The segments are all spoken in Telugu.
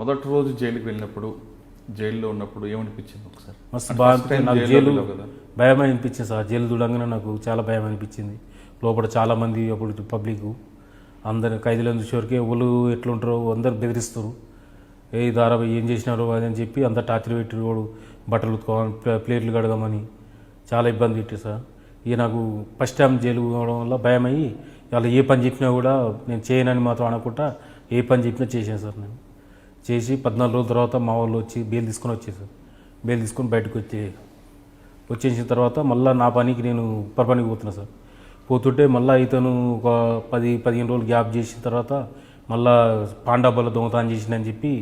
మొదటి రోజు జైలుకి వెళ్ళినప్పుడు జైల్లో ఉన్నప్పుడు ఏమనిపించింది ఒకసారి? మస్తు బాగా నాకు జైలు భయం అనిపించింది సార్. జైలు చూడంగానే నాకు చాలా భయం అనిపించింది లోపల చాలా మంది అప్పుడు పబ్లిక్ అందరు ఖైదీలను చూసేవరకే ఎవరు ఎట్లుంటారో అందరు బెదిరిస్తారు. ఏ దారా ఏం చేసినారో అని చెప్పి అంత టార్చర్ పెట్టి వాడు. బట్టలు ఉతుకోవాలి ప్లే- ప్లేట్లు కడగమని చాలా ఇబ్బంది పెట్టి సార్. ఇక నాకు ఫస్ట్ టైం జైలు పోవడం వల్ల భయం అయ్యి వాళ్ళు ఏ పని చెప్పినా కూడా నేను చేయనని మాత్రం అనకుండా ఏ పని చెప్పినా చేశాను సార్ నేను. చేసి పద్నాలుగు రోజుల తర్వాత మా వాళ్ళు వచ్చి బెయిల్ తీసుకొని వచ్చేసారు. బెయిల్ తీసుకొని బయటకు వచ్చే వచ్చేసిన తర్వాత మళ్ళీ నా పనికి నేను ఉప్పర్ పనికి పోతున్నా సార్. పోతుంటే మళ్ళీ ఇతను ఒక పది పదిహేను రోజులు గ్యాప్ చేసిన తర్వాత మళ్ళా పాండాబాల దొంగతనం చేసిందని చెప్పి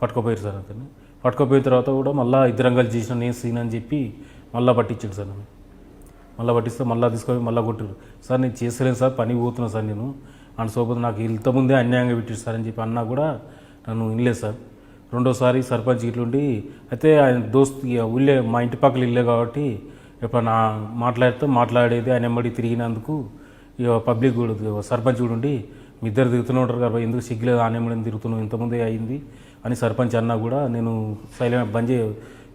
పట్టుకోపోయారు సార్ అతను పట్టుకుపోయిన తర్వాత కూడా మళ్ళీ ఇద్దరం కలిసి చేసిన నేను సీన్ అని చెప్పి మళ్ళీ పట్టించాడు సార్ నన్ను. మళ్ళీ పట్టిస్తే మళ్ళీ తీసుకొని మళ్ళీ కొట్టారు. సార్ నేను చేస్తలేను సార్ పని పోతున్నా సార్ నేను. అండ్ సోపతి నాకు ఇంతకుముందే అన్యాయంగా పెట్టారు సార్ అని చెప్పి అన్నా కూడా నన్ను వినలేదు సార్. రెండోసారి సర్పంచ్ ఇట్లుండి అయితే ఆయన దోస్త్ ఊళ్ళే మా ఇంటి పక్కల ఇల్లే కాబట్టి ఎప్పుడన్నా మాట్లాడితే మాట్లాడేది ఆయన ఎమ్మడి తిరిగినందుకు ఇక పబ్లిక్ కూడా సర్పంచ్ కూడా ఉండి మీ ఇద్దరు తిరుగుతూనే ఉంటారు కదా ఎందుకు సిగ్గులేదు ఆయన ఎమ్మడి తిరుగుతున్నావు? ఇంతకుముందే అయింది అని సర్పంచ్ అన్నా కూడా నేను సైలెంట్ బంద్ చే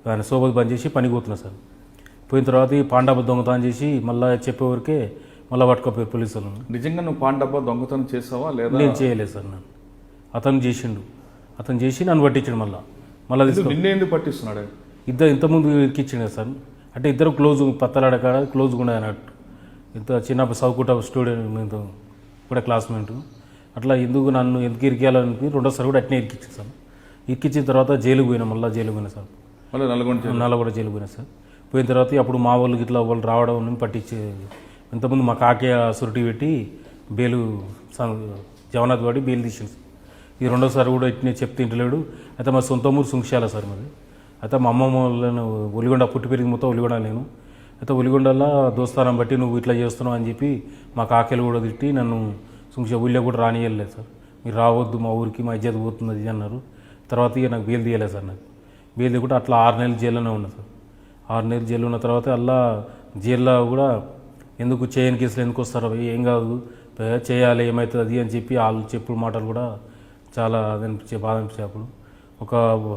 ఆయన సోబత్ బంద్ చేసి పనికి పోతున్నా సార్. పోయిన తర్వాత ఈ పాండాబ దొంగతనం చేసి మళ్ళీ చెప్పేవరకే మళ్ళీ పట్టుకోపోయారు పోలీసులను. నిజంగా నువ్వు పాన్ డబ్బా దొంగతనం చేసావా లేదా? నేను చేయలేదు సార్ నన్ను. అతను చేసిండు. అతను చేసి నన్ను పట్టించాడు మళ్ళీ. మళ్ళీ నిన్నే ఎందుకు పట్టిస్తున్నాడు? ఇద్దరు ఇంతకుముందు ఇరికిచ్చిండు కదా సార్. అంటే ఇద్దరు క్లోజ్ పత్తలాడ కాడ క్లోజ్గా ఉండే అన్నట్టు. ఇంత చిన్న చదువుకుంటా స్టూడెంట్ కూడా క్లాస్మేట్. అట్లా ఎందుకు నన్ను ఎందుకు ఇరికేయాలని రెండోసారి కూడా అట్నే ఇరికిచ్చింది సార్. ఇరికిచ్చిన తర్వాత జైలుకు పోయినా మళ్ళీ జైలుకు పోయినా సార్. మళ్ళీ నల్గొండ జైలు. నల్లగొండ జైలు పోయినా సార్. పోయిన తర్వాత అప్పుడు మా వాళ్ళకి ఇట్లా వాళ్ళు రావడం పట్టించే ఇంతకుముందు మా కాకయ్య సురుటి పెట్టి బేలు జగన్నాథ్ వాడి బేలు తీసింది ఈ రెండోసారి కూడా ఇట్నే చెప్తే ఇంటలేడు. అయితే మా సొంత ఊరు సుంక్షాల సార్ మరి అయితే మా అమ్మమ్మ వాళ్ళను ఒలిగొండ పుట్టి పెరిగి మొత్తం ఒలిగొండ నేను. అయితే ఒలిగొండలో దోస్తానం బట్టి నువ్వు ఇట్లా చేస్తున్నావు అని చెప్పి మా కాకలు కూడా తిట్టి నన్ను సుంక్ష ఊళ్ళో కూడా రానియలేదు సార్. మీరు రావద్దు మా ఊరికి మా ఇజ్జత పోతుంది అన్నారు. తర్వాత ఇక నాకు బేలు తీయలేదు సార్ నాకు. బేలు కూడా అట్లా ఆరు నెలలు జైల్లోనే ఉన్నా సార్. ఆరు నెలలు జైలు ఉన్న తర్వాత అలా జైల్లో కూడా ఎందుకు చేయని కేసులు ఎందుకు వస్తారు ఏం కాదు. చేయాలి ఏమవుతుంది అది అని చెప్పి వాళ్ళు చెప్పుడు మాటలు కూడా చాలా అది అనిపించే బాధ అనిపించే అప్పుడు. ఒక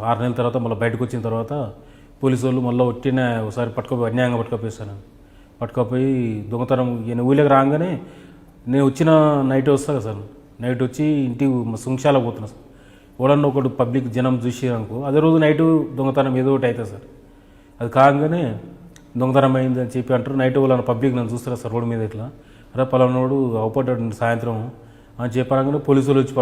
ఆరు నెలల తర్వాత మళ్ళీ బయటకు వచ్చిన తర్వాత పోలీసు వాళ్ళు మళ్ళీ ఒట్టిన ఒకసారి పట్టుకోపోయి అన్యాయంగా పట్టుకోపోయిస్తాను పట్టుకోపోయి దొంగతనం నేను ఊళ్ళకి రాగానే నేను వచ్చిన నైట్ వస్తాను కదా సార్. నైట్ వచ్చి ఇంటి సుంక్షాల పోతున్నా సార్. ఎవడన్నా ఒకటి పబ్లిక్ జనం చూసి అనుకో అదే రోజు నైట్ దొంగతనం ఏదో ఒకటి అవుతుంది సార్. అది కాగానే దొంగతనం అయింది అని చెప్పి అంటారు. నైట్ వాళ్ళని పబ్లిక్ నన్ను చూస్తారా సార్ రోడ్డు మీద ఇట్లా? అరే పలానోడు అవపడ్డాడు సాయంత్రం అని చెప్పారంగానే పోలీసులు వచ్చి